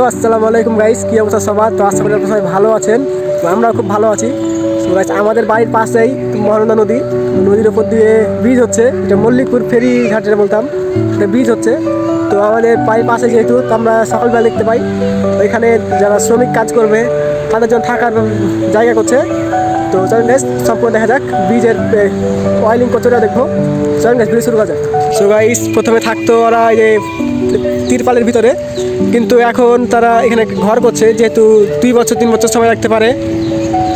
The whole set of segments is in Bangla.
তো আসসালামু আলাইকুম গাইস কি অবস্থা সবার? তো আশা করি আপনারা সবাই ভালো আছেন। আমরা খুব ভালো আছি। তো গাইস আমাদের বাড়ির পাশেই মহানন্দা নদী। নদীর উপর দিয়ে ব্রিজ হচ্ছে। এটা মল্লিকপুর ফেরি ঘাট যেটা বলতাম। এটা ব্রিজ হচ্ছে। তো আমাদের বাড়ির পাশে যেহেতু, তো আমরা সকালবেলা দেখতে পাই। এখানে যারা শ্রমিক কাজ করবে, তাদের জন্য থাকার জায়গা করছে। তো চলুন গাইস সম্পূর্ণ দেখা যাক। ব্রিজের অয়েলিং ওটা দেখব। চলুন গাইস ব্রিজ শুরু করা যাক। সো গাইস প্রথমে থাকতো ওরা এই যে তিরপালের ভিতরে। কিন্তু এখন তারা এখানে ঘর করছে, যেহেতু দুই বছর, তিন বছর সময় রাখতে পারে।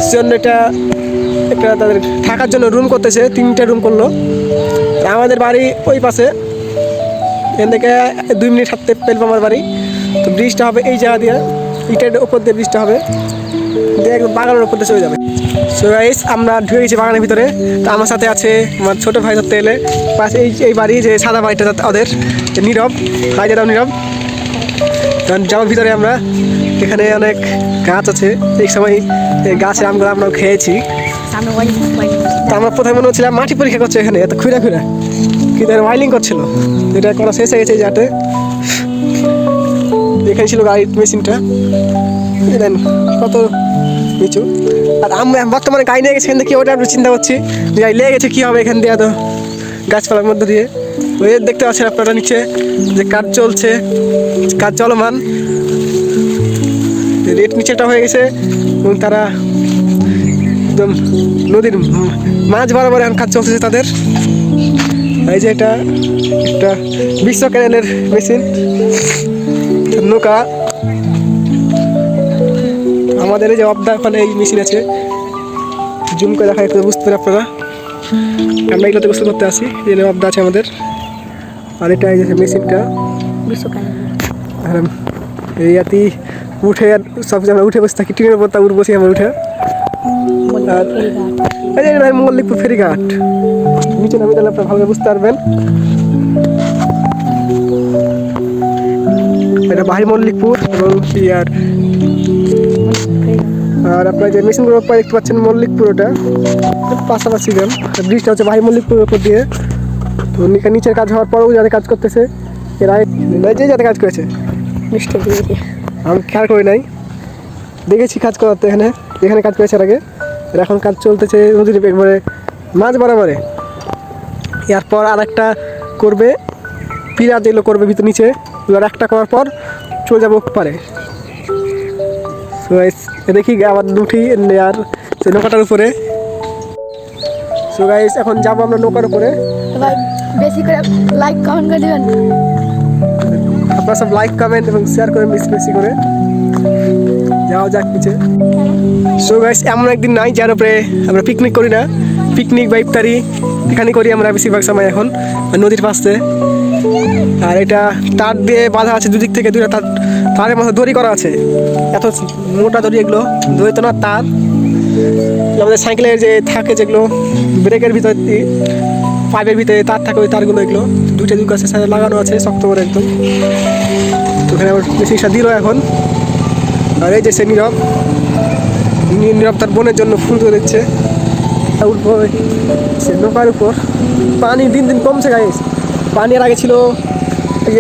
সেজন্য এটা একটা তাদের থাকার জন্য রুম করতেছে, তিনটা রুম করল। আমাদের বাড়ি ওই পাশে। এখান থেকে দুই মিনিট হাঁটতে পেলবো আমার বাড়ি। তো ব্রিজটা হবে এই জায়গা দিয়ে ইটের ওপর দিয়ে ব্রিজটা হবে। দিয়ে একদম বাগানের ওপর দিয়ে চলে যাবে। সো গাইস আমরা ঢুকে গেছি বাগানের ভিতরে। তো আমার সাথে আছে আমার ছোটো ভাই ধরতে এলে পাশে এই এই বাড়ি যে সাদা বাড়িটা ওদের নীরব ভাই যেটা নীরব। কারণ যাওয়ার ভিতরে আমরা এখানে অনেক গাছ আছে। এই সময় গাছের আমগুলো আমরা খেয়েছি। আমরা প্রথমে মনে হচ্ছিলাম মাটি পরীক্ষা করছে এখানে, এত খুঁড়া খুঁড়া কিন্তু ওয়াইলিং করছিল। এটা করা শেষ হয়ে গেছে যাতে এখানে ছিল গাড়ির মেশিনটা। দেন, কত নিচু। আর আমরা বর্তমানে গাড়ি নিয়ে গেছি, এখান থেকে ওটা আমরা চিন্তা করছি গাড়ি লেগে গেছে কী হবে এখান দিয়ে এত গাছপালার মধ্যে দিয়ে। দেখতে পাচ্ছেন আপনারা নিচে যে কাজ চলছে, কাজ চলমান। রেট নিচেটা হয়ে গেছে এবং তারা একদম নদীর মাছ বরাবর এখন কাজ চলতেছে তাদের। এই যে এটা একটা বিশ্ব ক্যানেলের মেশিন নৌকা। আমাদের এই যে অবদা ওখানে এই মেশিন আছে। জুম করে দেখা একটু বুঝতে পারে আপনারা? আমরা এগুলোতে গোসল করতে আসি। যে অবদা আছে আমাদের। আর এটা এই যে মেশিনটা। আর এই আতি উঠে আর সব আমরা উঠে বসে থাকি, টিনের উপর তা উঠ বসি আমরা উঠে। আর মল্লিকপুর ফেরিঘাট। নিচে নামে তাহলে আপনারা ভালো বুঝতে পারবেন। এটা বাহির মল্লিকপুর এবং ইয়ার আর আপনার যে মেশিনগুলোর উপর দেখতে পাচ্ছেন মল্লিকপুর ওটা পাশাপাশি গ্রাম ব্রিজটা হচ্ছে ভাই মল্লিকপুরের উপর দিয়ে। তো নিচের কাজ হওয়ার পরেও যাদের কাজ করতেছে এরা যে যাতে কাজ করেছে। আমি খেয়াল করি নাই। দেখেছি কাজ করাতে এখানে এখানে কাজ করেছে আগে। আর এখন কাজ চলতেছে নদীর একবারে মাঝ বরাবরে। এরপর আর একটা করবে পিরা যেগুলো করবে ভিতর নিচে এবার একটা করার পর চলে যাব পারে guys, দেখি আবার দুটি আর সেই নৌকাটার উপরে। সো গাইস এখন যাব আমরা নৌকার উপরে। বেশি করে লাইক কমেন্ট করে দিবেন। আপনারা সব লাইক কমেন্ট এবং শেয়ার করেন বেশি বেশি করে। যাওয়া যাক নিচে। সো গাইস এমন একদিন নাই যার উপরে আমরা পিকনিক করি না। পিকনিক বা ইফতারি এখানে করি আমরা বেশিরভাগ সময় এখন নদীর পাশে। আর এটা তার দিয়ে বাঁধা আছে দুদিক থেকে দুটা তার, তারের মতো দড়ি করা আছে। এত মোটা দড়ি এগুলো, দড়ি তো না, তার। আমাদের সাইকেলের যে থাকে যেগুলো, ব্রেকের ভিতর, পাইপের ভিতরে তার থাকে ওই তারগুলো এগুলো। দুইটা দুই গাছের সাথে লাগানো আছে, শক্ত করে একদম। তো ওখানে আবার মেশিনটা দিল এখন। আর এই যে সে নীরব নীরব তার বোনের জন্য ফুল তুলে দিচ্ছে। সে নৌকার উপর, পানি দিন দিন কমছে গাইস পানি আগে ছিল।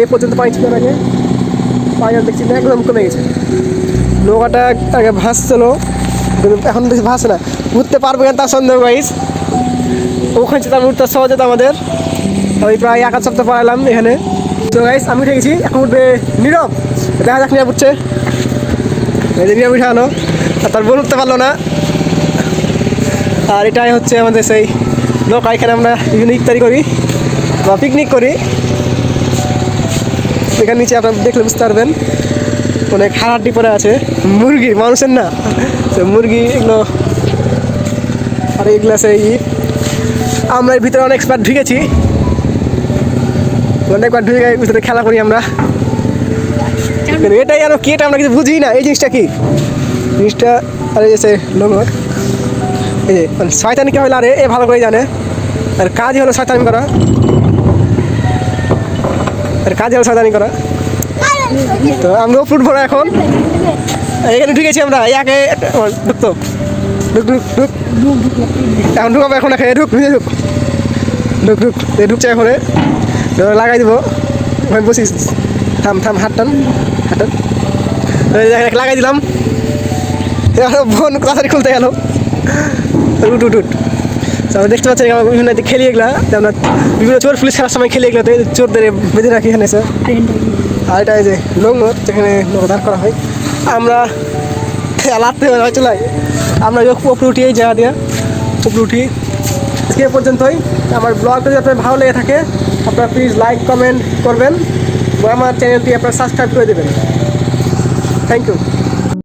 এ পর্যন্ত পানি ছিল আগে। পানি দেখছি না, একদম কমে গেছে। নৌকাটা আগে ভাসছিল। এখন বেশি ভাসে না। উঠতে পারব কেন তার সন্দেহ গাইস ওখানে যেতাম উঠতে সহজ যেত আমাদের। আমি প্রায় এক সপ্তাহ পড়ালাম এখানে। তো গাইস আমি উঠে গেছি। এখন উঠবে নীরব। দেখা যাক নীরব উঠছে। নীরব উঠানো আর তার বোন উঠতে পারল না। আর এটাই হচ্ছে আমাদের সেই নৌকা। এখানে আমরা বিভিন্ন ইফতারি করি। বা পিকনিক করি। এখানে নিচে আপনারা দেখলে বুঝতে পারবেন অনেক হাড়াহাড্ডি পরে আছে। মুরগি মানুষের না। তো মুরগি এগুলো আর এগুলো সেই ই আমরা এর ভিতরে অনেক এক্সপার্ট ঢুকেছি। অনেকবার ঢুকে ভিতরে খেলা করি আমরা। এটাই আরও কি এটা আমরা কিছু বুঝি না। এই জিনিসটা কি? জিনিসটা আরে এসে লোক এই যে মানে শয়তানি কি হলো আরে এ ভালো করে জানে। আর কাজই হলো শয়তানি করা। আর কাজ হলো শয়তানি করা। তো আমরাও ফুটবো না এখন। এখানে ঢুকেছি আমরা একে ঢুকতো। ঢুক ঢুক ঢুক। এখন ঢুকাবো, এখন এখানে। ঢুক নিজে ঢুক। ঢুক ঢুক। এই ঢুকছে এখন। লাগাই দিব। ওখানে বসিস থাম থাম হাত টান হাত টান। লাগাই দিলাম। এবার বোন তাড়াতাড়ি খুলতে গেল। উঠ উঠ উঠ। আমরা দেখতে পাচ্ছি আমরা বিভিন্ন দিকে খেলি এগুলা। যেমন বিভিন্ন চোর পুলিশ খেলার সময় খেলি যে চোরদের বেঁধে রাখি এখানে এসে আর এটা যে লঙ্গর, যেখানে নৌকা করা হয়। আমরা লাতে হয় চলাই আমরা উপরে উঠি, এই জায়গা দিয়ে উপরে উঠি। আজকে পর্যন্তই। আমার ব্লগটা যদি আপনার ভালো লেগে থাকে, আপনারা প্লিজ লাইক কমেন্ট করবেন। আমার চ্যানেলটি আপনারা সাবস্ক্রাইব করে দেবেন। Thank you